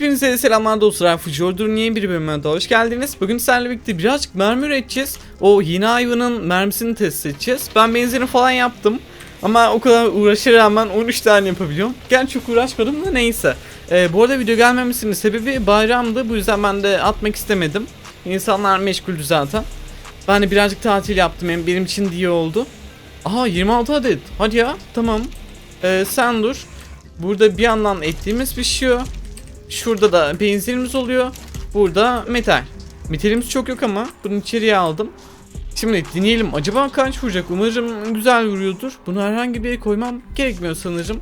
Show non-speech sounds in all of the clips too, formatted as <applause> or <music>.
Hepinize selamlar dostlar. Fujordur'un yeni bir bölümüne de hoş geldiniz. Bugün sizlerle birlikte birazcık mermi üreteceğiz. O yeni hayvanın mermisini test edeceğiz. Ben benzerini falan yaptım. Ama o kadar uğraşa rağmen 13 tane yapabiliyorum. Gerçi çok uğraşmadım da neyse. Ee, bu arada video gelmemesinin sebebi bayramdı. Bu yüzden ben de atmak istemedim. İnsanlar meşguldü zaten. Ben de birazcık tatil yaptım. Hem benim için de iyi oldu. Aha 26 adet. Hadi ya. Tamam. Ee, sen dur. Burada bir yandan ettiğimiz pişiyor. Şurada da benzinimiz oluyor. Burada metal. Metalimiz çok yok ama bunu içeriye aldım. Şimdi deneyelim. Acaba kaç vuracak? Umarım güzel vuruyordur. Bunu herhangi bir yere koymam gerekmiyor sanırım.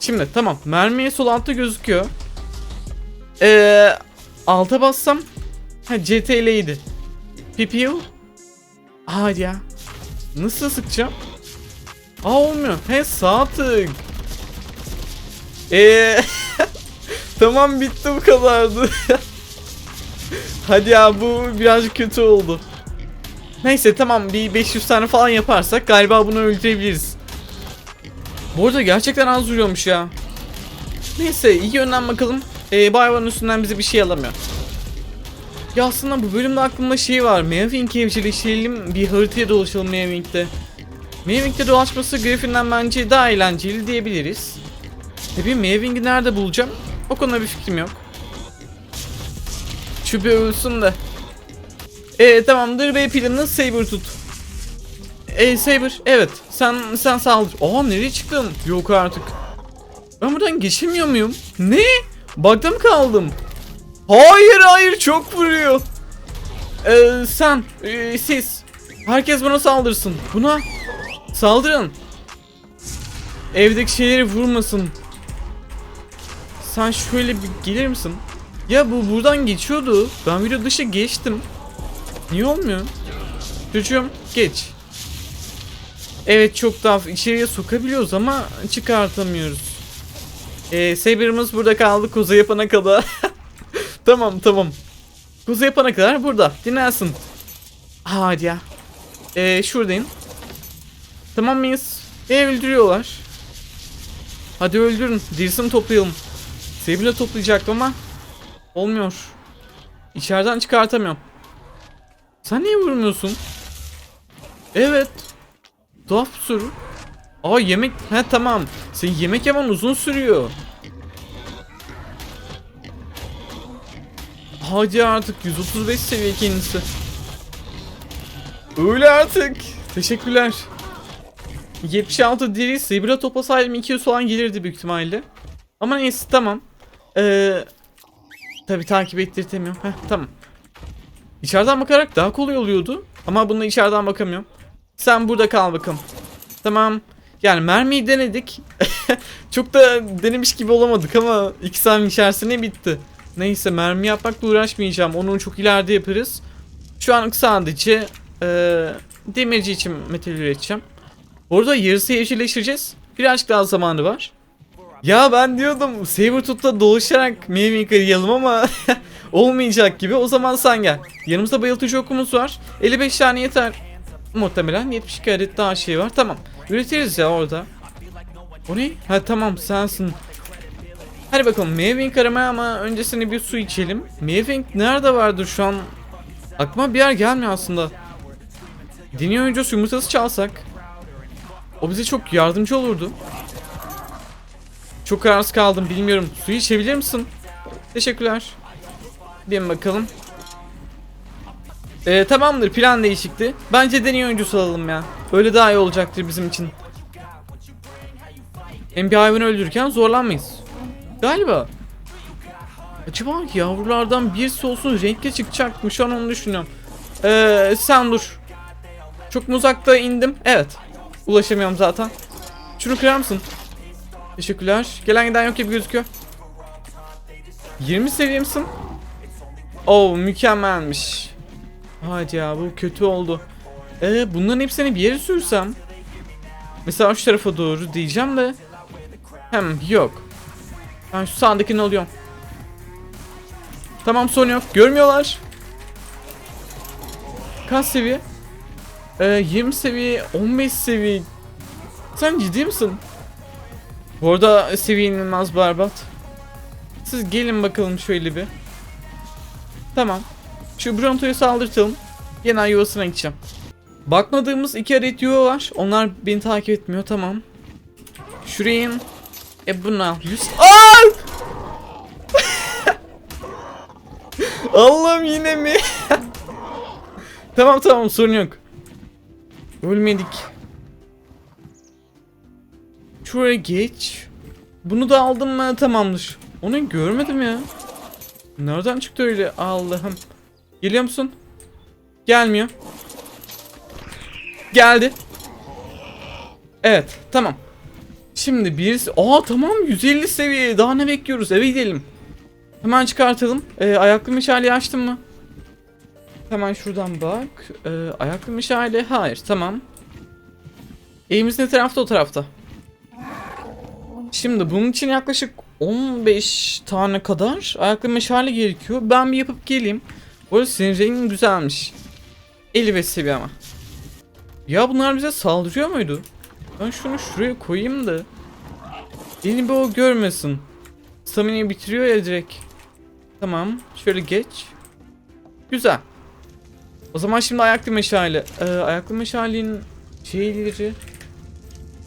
Şimdi tamam. Mermiye sol altta gözüküyor. Ee, alta bassam. Ha CTL'ydi. PPU. Hadi ya. Nasıl sıkacağım? Aa olmuyor. He sağ tık. Eee <laughs> Tamam bitti bu kadardı. <laughs> Hadi ya bu birazcık kötü oldu. Neyse tamam bir 500 tane falan yaparsak galiba bunu öldürebiliriz. Bu arada gerçekten az vuruyormuş ya. Neyse iyi yönden bakalım. Ee, bu hayvanın üstünden bize bir şey alamıyor. Ya aslında bu bölümde aklımda şey var. Mavink evcilleştirelim bir haritaya dolaşalım Mavink'te. Mavink'te dolaşması Griffin'den bence daha eğlenceli diyebiliriz. Tabii Mavink'i nerede bulacağım? O konuda bir fikrim yok. Bir ölsün de. Ee tamamdır B planını Saber tut. Ee Saber evet sen sen saldır. Aa nereye çıktın? Yok artık. Ben buradan geçemiyor muyum? Ne? Bug'da mı kaldım? Hayır hayır çok vuruyor. Ee, sen e, siz herkes buna saldırsın. Buna saldırın. Evdeki şeyleri vurmasın. Sen şöyle bir gelir misin? Ya bu buradan geçiyordu. Ben video dışı geçtim. Niye olmuyor? Çocuğum geç. Evet çok daha içeriye sokabiliyoruz ama çıkartamıyoruz. Ee, Saber'ımız burada kaldı kuzu yapana kadar. <laughs> tamam tamam. Kuzu yapana kadar burada. Dinlensin. Hadi ya. Ee, şuradayım. Tamam mıyız? E, öldürüyorlar. Hadi öldürün. Dirsini toplayalım. Sebile toplayacaktım ama olmuyor. İçeriden çıkartamıyorum. Sen niye vurmuyorsun? Evet. Tuhaf bir soru. Aa yemek... He tamam. Senin yemek yemen uzun sürüyor. Hadi artık 135 seviye kendisi. Öyle artık. Teşekkürler. 76 deri Zebra toplasaydım 200 falan gelirdi büyük ihtimalle. Ama neyse tamam. Ee, tabi takip ettirtemiyorum. Heh, tamam. İçeriden bakarak daha kolay oluyordu. Ama bunda içeriden bakamıyorum. Sen burada kal bakalım. Tamam. Yani mermiyi denedik. <laughs> Çok da denemiş gibi olamadık ama 2 saniye içerisinde bitti. Neyse mermi yapmakla uğraşmayacağım. Onu çok ileride yaparız. Şu an sadece e, demirci için metal üreteceğim. Orada yarısı evcilleştireceğiz. Birazcık daha zamanı var. Ya ben diyordum Sabertooth'la dolaşarak Mimic arayalım ama <laughs> olmayacak gibi. O zaman sen gel. Yanımızda bayıltıcı okumuz var. 55 tane yeter. Muhtemelen 72 adet daha şey var. Tamam. Üretiriz ya orada. O ne? Ha tamam sensin. Hadi bakalım Mavink aramaya ama öncesinde bir su içelim. Mavink nerede vardır şu an? Aklıma bir yer gelmiyor aslında. Deniyor oyuncusu yumurtası çalsak. O bize çok yardımcı olurdu. Çok kararsız kaldım bilmiyorum. Suyu içebilir misin? Teşekkürler. Bir bakalım. Ee, tamamdır plan değişikti. Bence deney oyuncusu alalım ya. Öyle daha iyi olacaktır bizim için. Hem bir hayvanı öldürürken zorlanmayız. Galiba. Acaba yavrulardan birisi olsun renkli çıkacak? Şu an onu düşünüyorum. Ee, sen dur. Çok mu uzakta indim? Evet. Ulaşamıyorum zaten. Şunu kırar mısın? Teşekkürler. Gelen giden yok gibi gözüküyor. 20 seviye misin? Oo mükemmelmiş. Hadi ya bu kötü oldu. Ee, bunların hepsini bir yere sürsem. Mesela şu tarafa doğru diyeceğim de. Hem yok. Ben şu sağdakini alıyorum. Tamam sorun yok. Görmüyorlar. Kaç seviye? Ee, 20 seviye, 15 seviye. Sen ciddi misin? Bu arada seviye inanılmaz berbat. Siz gelin bakalım şöyle bir. Tamam. Şu Bronto'yu saldırtalım. Genel yuvasına gideceğim. Bakmadığımız iki adet yuva var. Onlar beni takip etmiyor. Tamam. Şuraya in. E bunu al. Yüz... <laughs> Allah'ım yine mi? <laughs> tamam tamam sorun yok. Ölmedik. Şuraya geç. Bunu da aldım mı tamamdır. Onu görmedim ya. Nereden çıktı öyle Allah'ım. Geliyor musun? Gelmiyor. Geldi. Evet tamam. Şimdi bir... Aa tamam 150 seviye. Daha ne bekliyoruz? Eve gidelim. Hemen çıkartalım. Ee, ayaklı meşaleyi açtın mı? Hemen şuradan bak. Ee, ayaklı meşale. Hayır tamam. Evimiz ne tarafta o tarafta. Şimdi bunun için yaklaşık 15 tane kadar ayaklı meşale gerekiyor. Ben bir yapıp geleyim. Bu senin rengin güzelmiş. 55 seviye ama. Ya bunlar bize saldırıyor muydu? Ben şunu şuraya koyayım da. Yeni bir o görmesin. Stamina'yı bitiriyor ya direkt. Tamam. Şöyle geç. Güzel. O zaman şimdi ayaklı meşale. Ee, ayaklı meşalenin şeyleri.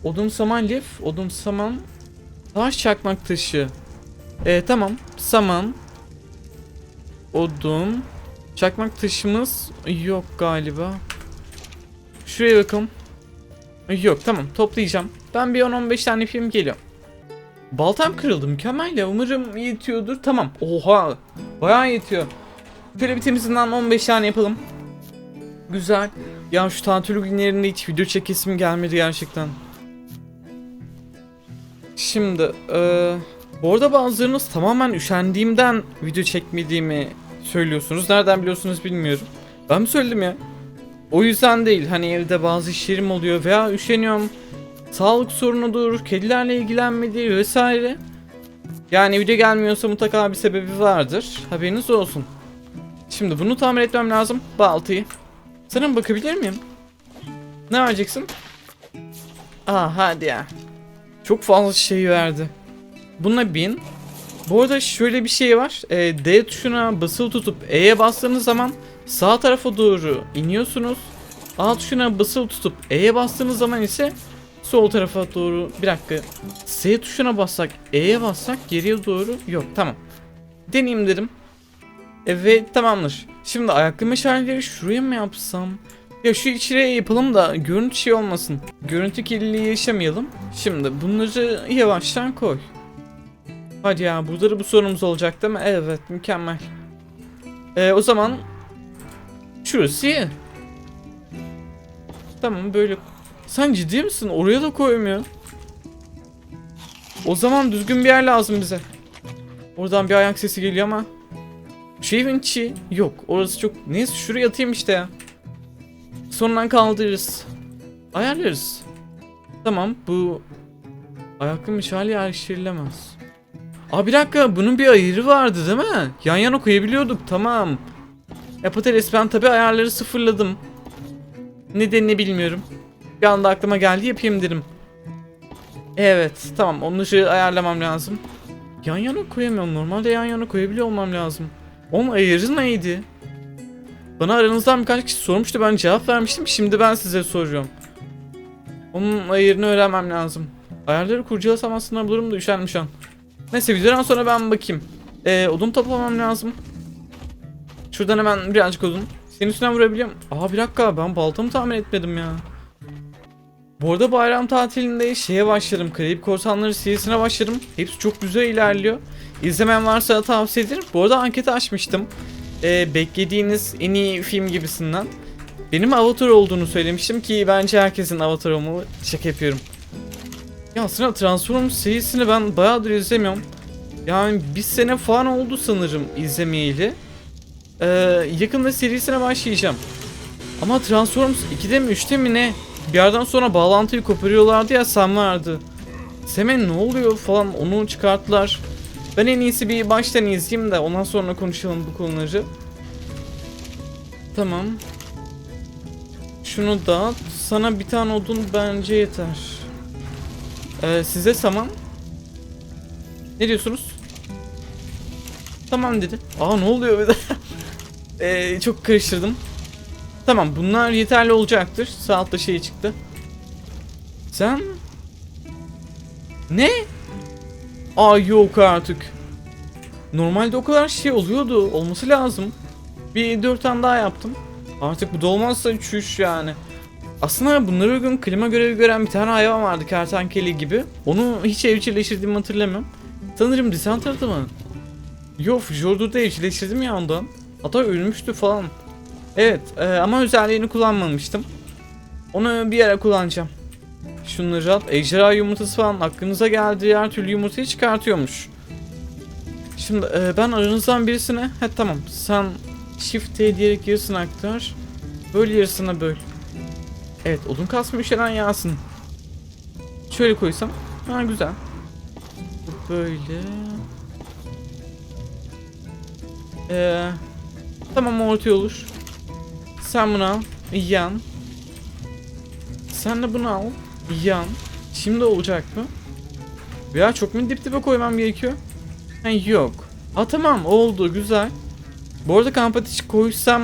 Odun saman lif. Odun saman. Taş çakmak taşı. Ee, tamam. Saman. Odun. Çakmak taşımız yok galiba. Şuraya bakalım. Yok tamam toplayacağım. Ben bir 10-15 tane film geliyorum. Baltam kırıldı mükemmel ya umarım yetiyordur. Tamam oha bayağı yetiyor. Şöyle bir temizinden 15 tane yapalım. Güzel. Ya şu tatil günlerinde hiç video çekesim gelmedi gerçekten. Şimdi eee bu arada bazılarınız tamamen üşendiğimden video çekmediğimi söylüyorsunuz. Nereden biliyorsunuz bilmiyorum. Ben mi söyledim ya? O yüzden değil. Hani evde bazı işlerim oluyor veya üşeniyorum. Sağlık sorunudur, kedilerle ilgilenmedi vesaire. Yani video gelmiyorsa mutlaka bir sebebi vardır. Haberiniz olsun. Şimdi bunu tamir etmem lazım. Baltayı. Sana bakabilir miyim? Ne vereceksin? Aa hadi ya. Çok fazla şey verdi. Buna bin. Bu arada şöyle bir şey var. Ee, D tuşuna basılı tutup E'ye bastığınız zaman sağ tarafa doğru iniyorsunuz. A tuşuna basılı tutup E'ye bastığınız zaman ise sol tarafa doğru bir dakika. S tuşuna bassak E'ye bassak geriye doğru yok tamam. Deneyeyim dedim. Evet tamamdır. Şimdi ayaklı meşaleleri şuraya mı yapsam? Ya şu içeriye yapalım da görüntü şey olmasın. Görüntü kirliliği yaşamayalım. Şimdi bunları yavaştan koy. Hadi ya burada da bu sorunumuz olacak değil mi? Evet mükemmel. Ee, o zaman şurası. Tamam böyle. Sen ciddi misin? Oraya da koymuyor. O zaman düzgün bir yer lazım bize. Oradan bir ayak sesi geliyor ama. Şu evin içi yok. Orası çok... Neyse şuraya atayım işte ya. Sonradan kaldırırız. Ayarlarız. Tamam bu... Ayaklı meşale yerleştirilemez. Aa bir dakika bunun bir ayarı vardı değil mi? Yan yana koyabiliyorduk tamam. Ya patates ben tabi ayarları sıfırladım. Nedenini bilmiyorum. Bir anda aklıma geldi yapayım dedim. Evet tamam onları ayarlamam lazım. Yan yana koyamıyorum. Normalde yan yana koyabiliyor olmam lazım. Onun ayarı neydi? Bana aranızdan birkaç kişi sormuştu ben cevap vermiştim. Şimdi ben size soruyorum. Onun ayarını öğrenmem lazım. Ayarları kurcalasam aslında bulurum da üşenmiş an. Neyse videodan sonra ben bakayım. Ee, odun toplamam lazım. Şuradan hemen birazcık odun. Senin üstüne vurabiliyor muyum? Aa bir dakika ben baltamı tahmin etmedim ya. Bu arada bayram tatilinde şeye başladım. Karayip Korsanları serisine başladım. Hepsi çok güzel ilerliyor. İzlemeyen varsa tavsiye ederim. Bu arada anketi açmıştım. Ee, beklediğiniz en iyi film gibisinden. Benim Avatar olduğunu söylemiştim ki bence herkesin Avatar olmalı. Şaka yapıyorum. Ya aslında Transformers serisini ben bayağıdır izlemiyorum. Yani bir sene falan oldu sanırım izlemeyeli. Ee, yakında serisine başlayacağım. Ama Transformers 2'de mi 3'te mi ne? Bir yerden sonra bağlantıyı koparıyorlardı ya Sam vardı. Sam'e ne oluyor falan onu çıkarttılar. Ben en iyisi bir baştan izleyeyim de ondan sonra konuşalım bu konuları. Tamam. Şunu dağıt. Sana bir tane odun bence yeter. Ee, size saman. Ne diyorsunuz? Tamam dedi. Aa ne oluyor bir de? <laughs> Ee, çok karıştırdım. Tamam bunlar yeterli olacaktır. Sağ altta şey çıktı. Sen... Ne? Aa yok artık. Normalde o kadar şey oluyordu. Olması lazım. Bir dört tane daha yaptım. Artık bu da olmazsa çüş yani. Aslında bunlara uygun klima görevi gören bir tane hayvan vardı kertenkele gibi. Onu hiç evcilleştirdiğimi hatırlamıyorum. Sanırım Dysenter'da mı? Yok Jordo'da evcilleştirdim ya ondan. Hatta ölmüştü falan. Evet e, ama özelliğini kullanmamıştım. Onu bir yere kullanacağım. Şunları at. Ejderha yumurtası falan aklınıza geldiği her türlü yumurtayı çıkartıyormuş. Şimdi e, ben aranızdan birisine... He tamam sen Shift T diyerek yarısını aktar. Böyle yarısına böl. Evet odun kasma üşenen yağsın. Şöyle koysam. Ha güzel. Böyle. Ee, tamam ortaya olur. Sen bunu al. Yan. Sen de bunu al. Yan. Şimdi olacak mı? Veya çok mu dip dibe koymam gerekiyor? Ha, yok. Ha tamam oldu güzel. Bu arada kamp ateşi koysam...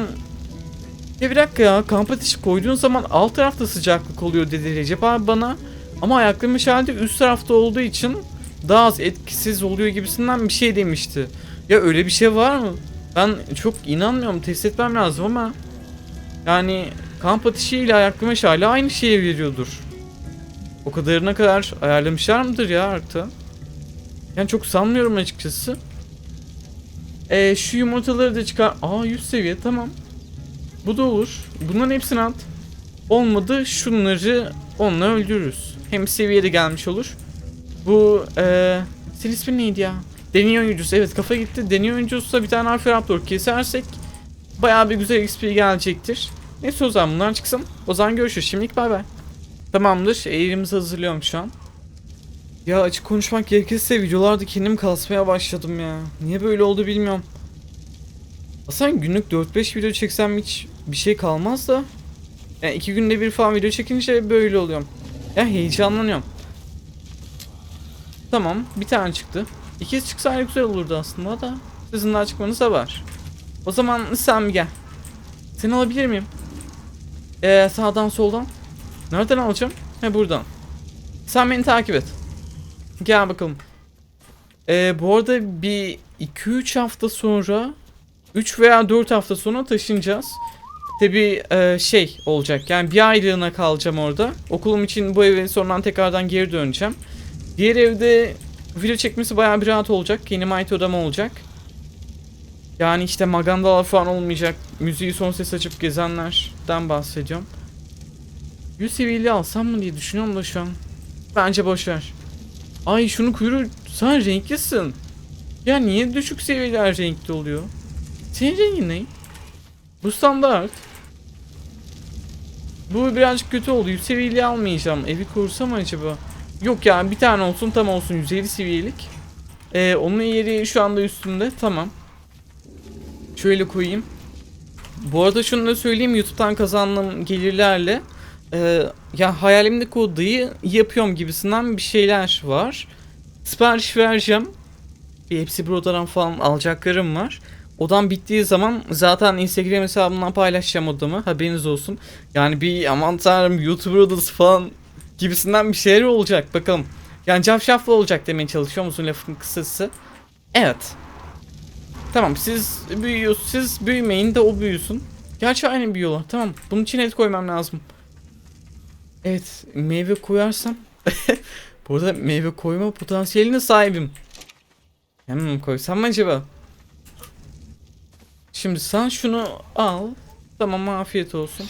Ya bir dakika ya kamp ateşi koyduğun zaman alt tarafta sıcaklık oluyor dedi Recep abi bana. Ama ayaklı meşalde üst tarafta olduğu için daha az etkisiz oluyor gibisinden bir şey demişti. Ya öyle bir şey var mı? Ben çok inanmıyorum test etmem lazım ama yani kamp ateşi ile ayaklı meşale aynı şeye veriyordur. O kadarına kadar ayarlamışlar mıdır ya artık? Yani çok sanmıyorum açıkçası. Ee, şu yumurtaları da çıkar. Aa 100 seviye tamam. Bu da olur. Bunların hepsini at. Olmadı şunları onunla öldürürüz. Hem seviyede gelmiş olur. Bu eee senin ismin neydi ya? Deniyor oyuncusu. Evet kafa gitti. Deniyor oyuncusu bir tane harfi raptor kesersek bayağı bir güzel XP gelecektir. Neyse o zaman bunlar çıksın. O zaman görüşürüz. Şimdilik bay bay. Tamamdır. Eğrimizi hazırlıyorum şu an. Ya açık konuşmak gerekirse videolarda kendim kasmaya başladım ya. Niye böyle oldu bilmiyorum. Aslında günlük 4-5 video çeksem hiç bir şey kalmaz da. Yani iki günde bir falan video çekince böyle oluyorum. Ya heyecanlanıyorum. Tamam bir tane çıktı. İkiz çıksaydı güzel olurdu aslında da. Sizin daha çıkmanıza var. O zaman sen gel. Seni alabilir miyim? Ee, sağdan soldan. Nereden alacağım? He buradan. Sen beni takip et. Gel bakalım. Ee, bu arada bir 2-3 hafta sonra 3 veya 4 hafta sonra taşınacağız. Tabi şey olacak yani bir aylığına kalacağım orada. Okulum için bu eve sonradan tekrardan geri döneceğim. Diğer evde video çekmesi bayağı bir rahat olacak. Yeni ait odam olacak. Yani işte magandalar falan olmayacak. Müziği son ses açıp gezenlerden bahsediyorum. 100 seviyeli alsam mı diye düşünüyorum da şu an. Bence boşver. Ay şunu kuyruğu sen renklisin. Ya niye düşük seviyeler renkli oluyor? Senin rengin ne? Bu standart. Bu birazcık kötü oldu. 100 seviyeli almayacağım. Evi kursam acaba? Yok ya bir tane olsun tam olsun 150 seviyelik. Ee, onun yeri şu anda üstünde. Tamam. Şöyle koyayım. Bu arada şunu da söyleyeyim YouTube'dan kazandığım gelirlerle e, ya hayalimdeki odayı yapıyorum gibisinden bir şeyler var. Sipariş vereceğim. Bir hepsi bir odadan falan alacaklarım var. Odam bittiği zaman zaten Instagram hesabımdan paylaşacağım odamı. Haberiniz olsun. Yani bir aman tanrım YouTuber odası falan gibisinden bir şeyler olacak. Bakalım. Yani cafşaflı olacak demeye çalışıyor musun lafın kısası? Evet. Tamam siz büyüyorsunuz. Siz büyümeyin de o büyüsün. Gerçi aynı büyüyorlar. Tamam. Bunun için et koymam lazım. Evet. Meyve koyarsam. <laughs> Burada meyve koyma potansiyeline sahibim. Hmm, koysam mı acaba? Şimdi sen şunu al. Tamam afiyet olsun.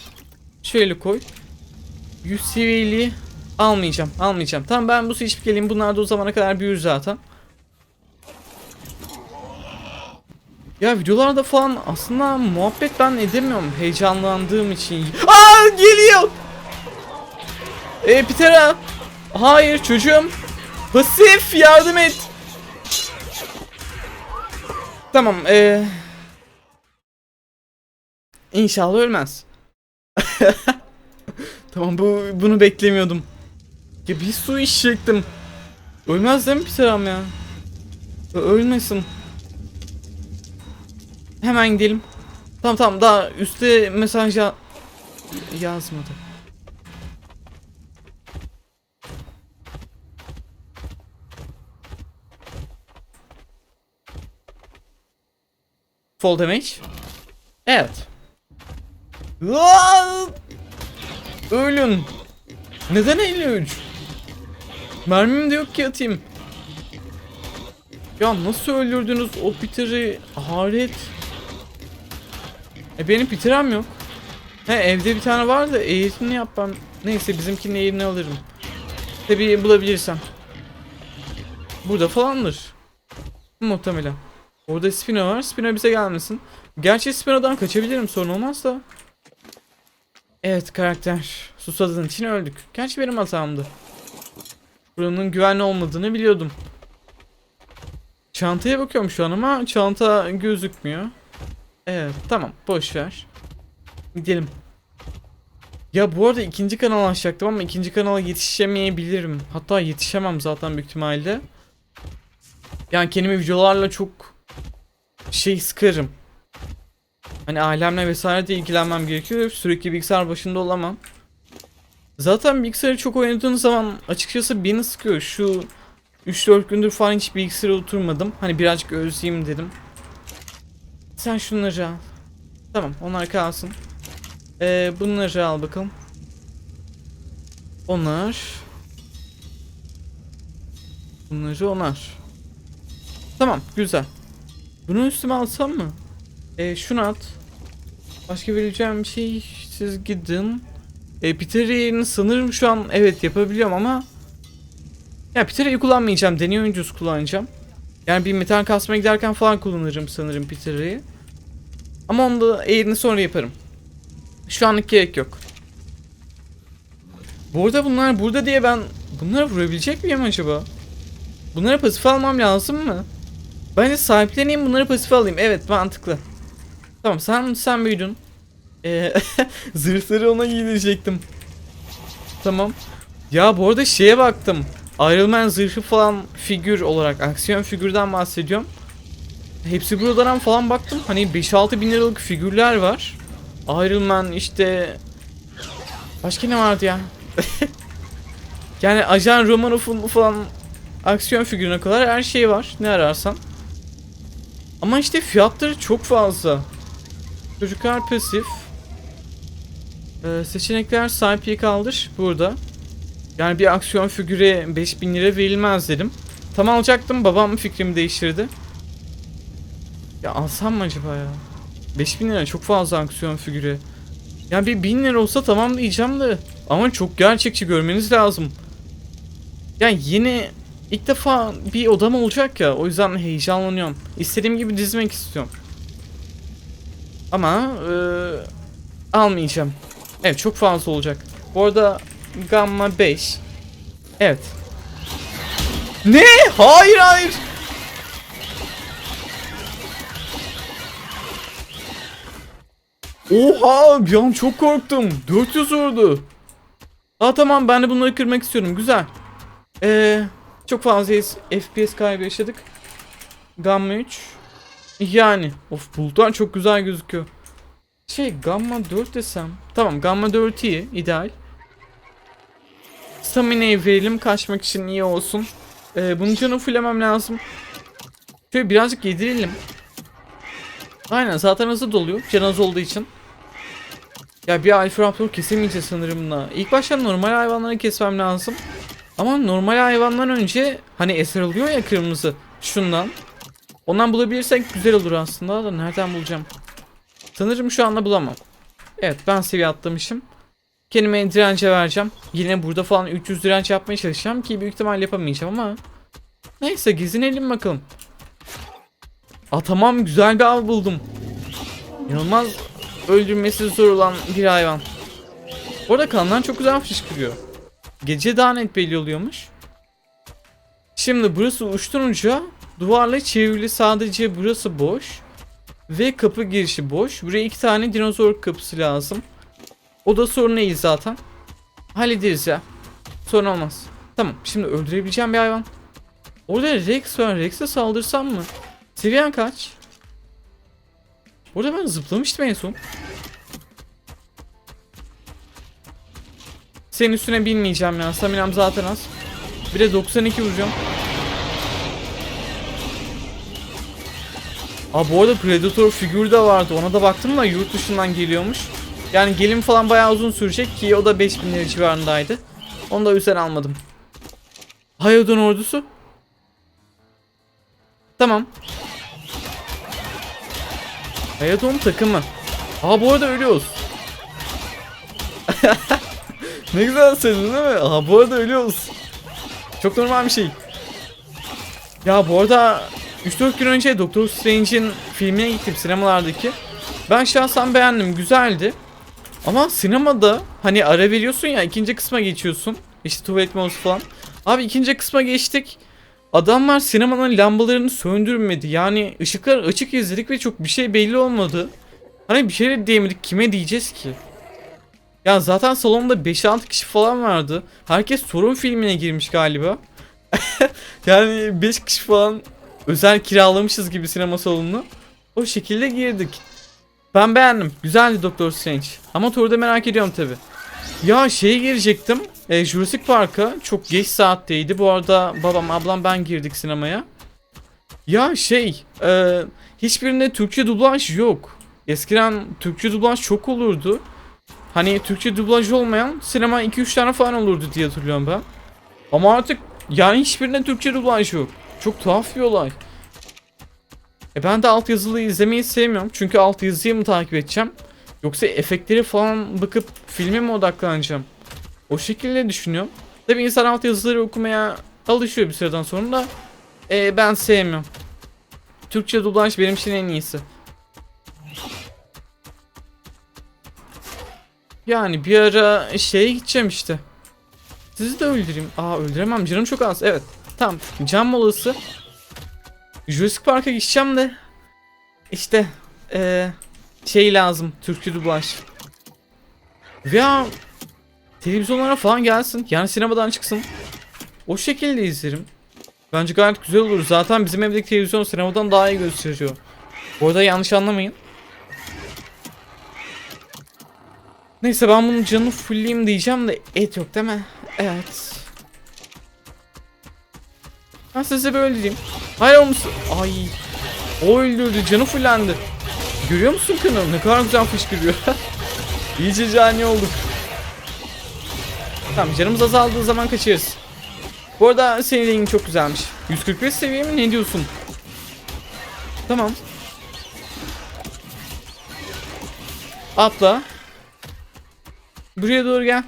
Şöyle koy. 100 seviyeli almayacağım. Almayacağım. Tamam ben bu su içip geleyim. Bunlar da o zamana kadar büyür zaten. Ya videolarda falan aslında muhabbet ben edemiyorum heyecanlandığım için. Aa geliyor. E Peter'a. Hayır çocuğum. Pasif yardım et. Tamam eee. İnşallah ölmez. <laughs> tamam bu bunu beklemiyordum. Ya bir su içecektim. Ölmez değil mi Peter'am ya? Ölmesin. Hemen gidelim. Tamam tamam daha üstte mesaj ya yazmadı. Fall damage. Evet. Ölün. Neden 53? Mermim de yok ki atayım. Ya nasıl öldürdünüz o Peter'i? Haret. E benim Peter'ım yok. He evde bir tane var da eğitimini yapmam. Neyse bizimkinin yerini alırım. Tabii bulabilirsem. Burada falandır. Muhtemelen. Orada Spino var. Spino bize gelmesin. Gerçi Spino'dan kaçabilirim sorun olmaz da. Evet karakter. Susadığın için öldük. Gerçi benim hatamdı. Buranın güvenli olmadığını biliyordum. Çantaya bakıyorum şu an ama çanta gözükmüyor. Evet tamam boş ver. Gidelim. Ya bu arada ikinci kanal açacaktım ama ikinci kanala yetişemeyebilirim. Hatta yetişemem zaten büyük ihtimalle. Yani kendimi videolarla çok şey sıkarım. Hani ailemle vesaire de ilgilenmem gerekiyor. Sürekli bilgisayar başında olamam. Zaten bilgisayarı çok oynadığınız zaman açıkçası beni sıkıyor. Şu 3-4 gündür falan hiç bilgisayara oturmadım. Hani birazcık özleyeyim dedim. Sen şunları al. Tamam onlar kalsın. Ee, bunları al bakalım. Onlar. Bunları onar. Tamam güzel. Bunu üstüme alsam mı? Ee, şunu at. Başka vereceğim bir şey siz gidin. E, Peter'i sanırım şu an evet yapabiliyorum ama ya Peter'i kullanmayacağım. Deney oyuncusu kullanacağım. Yani bir metal kasmaya giderken falan kullanırım sanırım Peter'i. Ama onu da eğrini sonra yaparım. Şu anlık gerek yok. Bu arada bunlar burada diye ben bunlara vurabilecek miyim acaba? Bunlara pasif almam lazım mı? Bence sahipleneyim bunları pasif alayım. Evet mantıklı. Tamam sen sen büyüdün. Ee, <laughs> zırhları ona giydirecektim. Tamam. Ya bu arada şeye baktım. Iron Man zırhı falan figür olarak aksiyon figürden bahsediyorum. Hepsi buradan falan baktım. Hani 5-6 bin liralık figürler var. Iron Man işte Başka ne vardı ya? <laughs> yani Ajan Romanov'un falan aksiyon figürüne kadar her şey var. Ne ararsan. Ama işte fiyatları çok fazla. Çocuklar pasif. Ee, seçenekler sahipliği kaldır burada. Yani bir aksiyon figüre 5000 lira verilmez dedim. Tam alacaktım babam fikrimi değiştirdi. Ya alsam mı acaba ya? 5000 lira çok fazla aksiyon figürü. Ya bir 1000 lira olsa tamam diyeceğim de. Ama çok gerçekçi görmeniz lazım. Yani yeni ilk defa bir odam olacak ya. O yüzden heyecanlanıyorum. İstediğim gibi dizmek istiyorum. Ama eee, almayacağım. Evet çok fazla olacak. Bu arada Gamma 5. Evet. Ne? Hayır hayır. Oha bir an çok korktum. 400 vurdu. Aa tamam ben de bunları kırmak istiyorum. Güzel. Ee, çok fazla FPS kaybı yaşadık. Gamma 3. Yani. Of bulutlar çok güzel gözüküyor. Şey Gamma 4 desem. Tamam Gamma 4 iyi. ideal. Stamina'yı verelim kaçmak için iyi olsun. Ee, bunun canı fullemem lazım. Şöyle birazcık yedirelim. Aynen zaten hızlı doluyor. Can az olduğu için. Ya bir Alfa Raptor kesemeyeceğiz sanırım da. İlk başta normal hayvanları kesmem lazım. Ama normal hayvandan önce hani eser oluyor ya kırmızı. Şundan. Ondan bulabilirsek güzel olur aslında da nereden bulacağım? Sanırım şu anda bulamam. Evet ben seviye atlamışım. Kendime dirence vereceğim. Yine burada falan 300 direnç yapmaya çalışacağım ki büyük ihtimal yapamayacağım ama. Neyse gezinelim bakalım. Aa tamam güzel bir av buldum. İnanılmaz öldürmesi zor olan bir hayvan. Bu arada kandan çok güzel fışkırıyor. Gece daha net belli oluyormuş. Şimdi burası uçtan uca duvarla çevrili sadece burası boş. Ve kapı girişi boş. Buraya iki tane dinozor kapısı lazım. O da sorun değil zaten. Hallederiz ya. Sorun olmaz. Tamam şimdi öldürebileceğim bir hayvan. Orada Rex var. Rex'e saldırsam mı? Seviyen kaç? Burada ben zıplamıştım en son. Senin üstüne binmeyeceğim ya. Staminam zaten az. Bir de 92 vuracağım. Aa bu arada Predator figürü de vardı. Ona da baktım da yurt dışından geliyormuş. Yani gelim falan bayağı uzun sürecek ki o da 5000 lira civarındaydı. Onu da yüzden almadım. Hayodon ordusu. Tamam. Hayodon takımı. Aa bu arada ölüyoruz. <laughs> ne güzel söyledin değil mi? Aa bu arada ölüyoruz. Çok normal bir şey. Ya bu arada 3-4 gün önce Doctor Strange'in filmine gittim sinemalardaki. Ben şahsen beğendim. Güzeldi. Ama sinemada hani ara veriyorsun ya ikinci kısma geçiyorsun. İşte tuvalet molası falan. Abi ikinci kısma geçtik. Adamlar sinemanın lambalarını söndürmedi. Yani ışıklar açık izledik ve çok bir şey belli olmadı. Hani bir şey de diyemedik. Kime diyeceğiz ki? Ya zaten salonda 5-6 kişi falan vardı. Herkes sorun filmine girmiş galiba. <laughs> yani 5 kişi falan özel kiralamışız gibi sinema salonunu. O şekilde girdik. Ben beğendim. Güzeldi Doctor Strange. Ama turda merak ediyorum tabi. Ya şeye girecektim. E, Jurassic Park'a. Çok geç saatteydi. Bu arada babam ablam ben girdik sinemaya. Ya şey. E, hiçbirinde Türkçe dublaj yok. Eskiden Türkçe dublaj çok olurdu. Hani Türkçe dublaj olmayan sinema 2-3 tane falan olurdu diye hatırlıyorum ben. Ama artık yani hiçbirinde Türkçe dublaj yok. Çok tuhaf bir olay. E ben de altyazılı izlemeyi sevmiyorum. Çünkü altyazıyı mı takip edeceğim? Yoksa efektleri falan bakıp filme mi odaklanacağım? O şekilde düşünüyorum. Tabi insan altyazıları okumaya alışıyor bir süreden sonra da e, ben sevmiyorum. Türkçe dublaj benim için en iyisi. Yani bir ara şeye gideceğim işte. Sizi de öldüreyim. Aa öldüremem canım çok az. Evet. Tamam. Can molası. Jurassic Park'a gideceğim de işte eee şey lazım Türkçe dublaj. Veya televizyonlara falan gelsin. Yani sinemadan çıksın. O şekilde izlerim. Bence gayet güzel olur. Zaten bizim evdeki televizyon sinemadan daha iyi gösteriyor. Bu arada yanlış anlamayın. Neyse ben bunun canını fullleyeyim diyeceğim de et yok değil mi? Evet. Ben size böyle diyeyim. Hayır o musun? Ay. O öldürdü canı fullendi. Görüyor musun kanalı? Ne kadar güzel fışkırıyor. <laughs> İyice cani olduk. Tamam canımız azaldığı zaman kaçarız. Bu arada senin rengin çok güzelmiş. 145 seviye mi ne diyorsun? Tamam. Atla. Buraya doğru gel.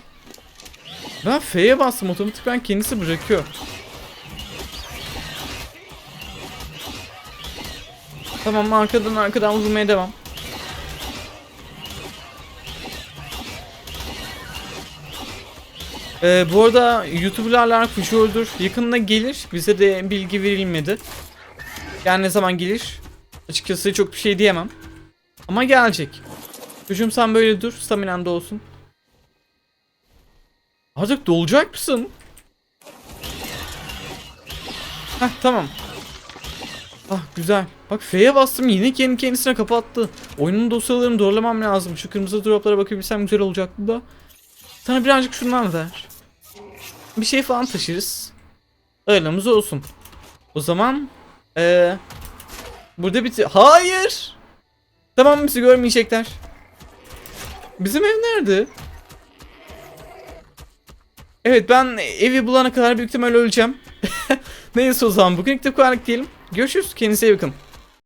Ben F'ye bastım otomatikman kendisi bırakıyor. Tamam arkadan arkadan vurmaya devam. Ee, bu arada YouTuber'larla Fuşor'dur yakında gelir. Bize de bilgi verilmedi. Yani ne zaman gelir? Açıkçası çok bir şey diyemem. Ama gelecek. Hücum sen böyle dur. Staminan da olsun. Artık dolacak mısın? Heh tamam. Ah güzel. Bak F'ye bastım yine kendi kendisine kapattı. Oyunun dosyalarını doğrulamam lazım. Şu kırmızı droplara bakabilsem güzel olacaktı da. Sana birazcık şundan ver. Bir şey falan taşırız. Öylemiz olsun. O zaman ee, burada bir Hayır. Tamam bizi görmeyecekler. Bizim ev nerede? Evet ben evi bulana kadar büyük ihtimalle öleceğim. <laughs> Neyse o zaman bugün ilk diyelim. Görüşürüz. Kendinize iyi bakın.